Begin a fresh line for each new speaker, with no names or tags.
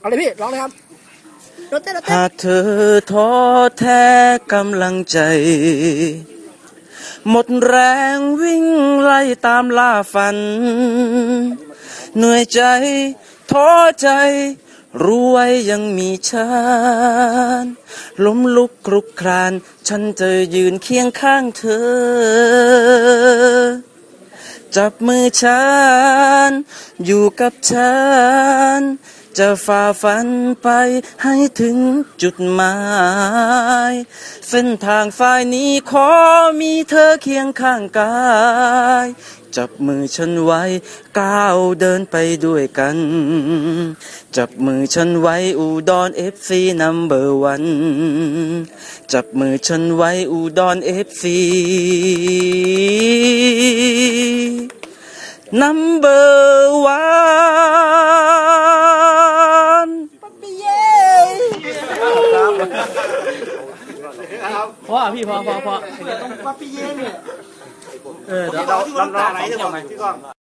เอาเลยพี่ร้องเลยครับรถเต้นรถเต้น
หากเธอท้อแท้กำลังใจ หมดแรงวิ่งไล่ตามล่าฝัน เหนื่อยใจท้อใจรู้ไว้ยังมีฉันล้มลุกคลุกคราน ฉันจะยืนเคียงข้างเธอ จับมือฉัน อยู่กับฉัน จะฝ่าฟันไปให้ถึงจุดหมาย เส้นทางฝ่ายนี้ขอมีเธอเคียงข้างกาย จับมือฉันไว้ก้าวเดินไปด้วยกัน จับมือฉันไว้อุดรเอฟซีนัมเบอร์วัน จับมือฉันไว้อุดรเอฟซี number one
พอพี่พอพอพอ
ปั๊บปี้เย่เนี่ย
เออเดี๋ยว
เราเราเราไหนดีกว่าพี่ก้อง